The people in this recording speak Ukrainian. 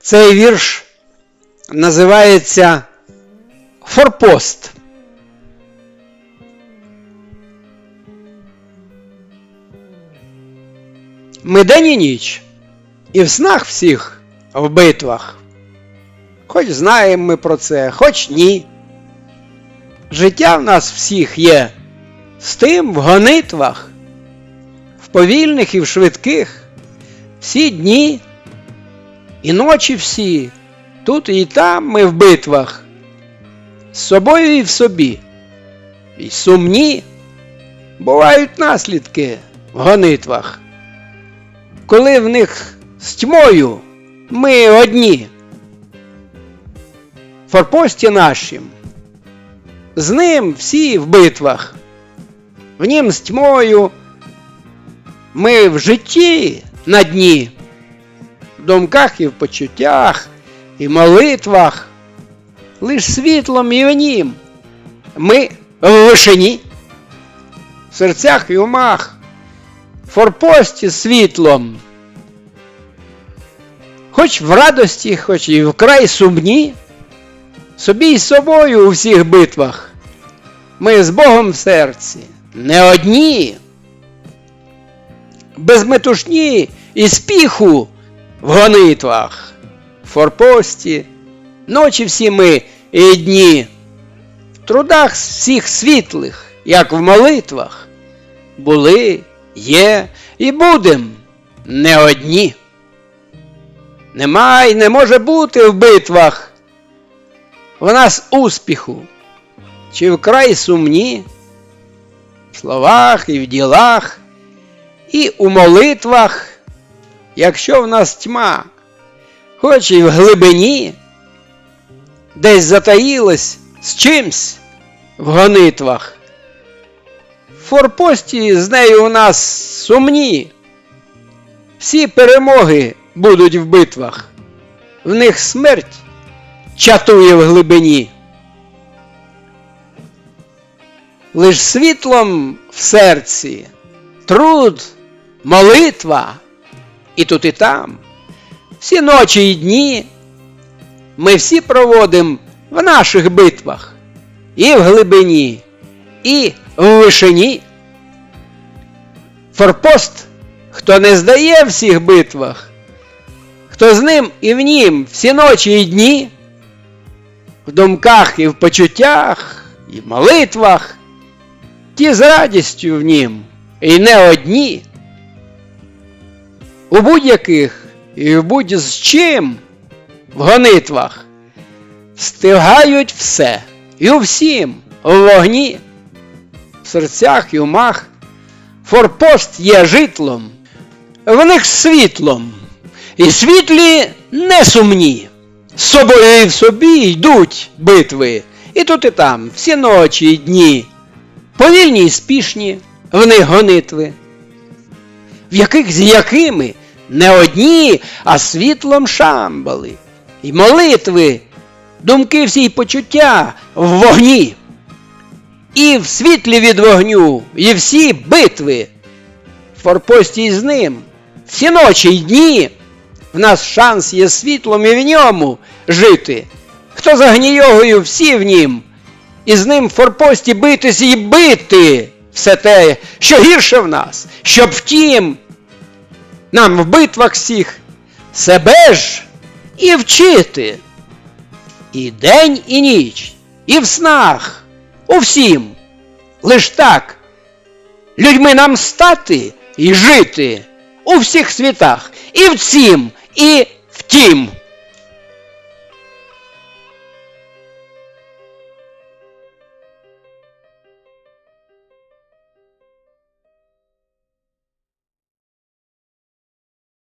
Цей вірш називається Форпост. Ми день і ніч, і в снах всіх в битвах. Хоч знаємо ми про це, хоч ні. Життя в нас всіх є з тим в гонитвах, в повільних і в швидких, всі дні і ночі всі, тут і там ми в битвах, з собою і в собі. І сумні бувають наслідки в гонитвах, коли в них з тьмою ми одні. Форпості нашім, з ним всі в битвах, в нім з тьмою ми в житті на дні, думках і в почуттях, і молитвах, лиш світлом і в нім. Ми в вишині, в серцях і умах, в форпості світлом. Хоч в радості, хоч і вкрай сумні, собі й собою у всіх битвах. Ми з Богом в серці, не одні, без метушні і спіху в гонитвах, в форпості, ночі всі ми і дні, в трудах всіх світлих, як в молитвах, були, є і будем не одні. Нема й не може бути в битвах в нас успіху, чи вкрай сумні, в словах і в ділах, і у молитвах, якщо в нас тьма, хоч і в глибині, десь затаїлась з чимсь в гонитвах. В форпості з нею у нас сумні, всі перемоги будуть в битвах, в них смерть чатує в глибині. Лиш світлом в серці, труд, молитва, і тут і там, всі ночі і дні ми всі проводимо в наших битвах, і в глибині, і в вишині. Форпост, хто не здає всіх битвах, хто з ним і в нім всі ночі і дні, в думках і в почуттях, і в молитвах, ті з радістю в нім, і не одні. У будь-яких і в будь з чим в гонитвах встигають все. І у всім. В вогні, в серцях і умах, форпост є житлом, в них світлом, і світлі не сумні. З собою і в собі йдуть битви, і тут і там, всі ночі і дні, повільні і спішні в них гонитви, в яких з якими не одні, а світлом шамбали, і молитви, думки всі й почуття в вогні, і в світлі від вогню, і всі битви, в форпості з ним, всі ночі й дні. В нас шанс є світлом і в ньому жити. Хто за гнійогою, всі в нім, і з ним в форпості битись і бити все те, що гірше в нас, щоб втім нам в битвах всіх себе ж і вчити. І день, і ніч, і в снах, у всім. Лиш так людьми нам стати і жити у всіх світах, і в цім, і в тім.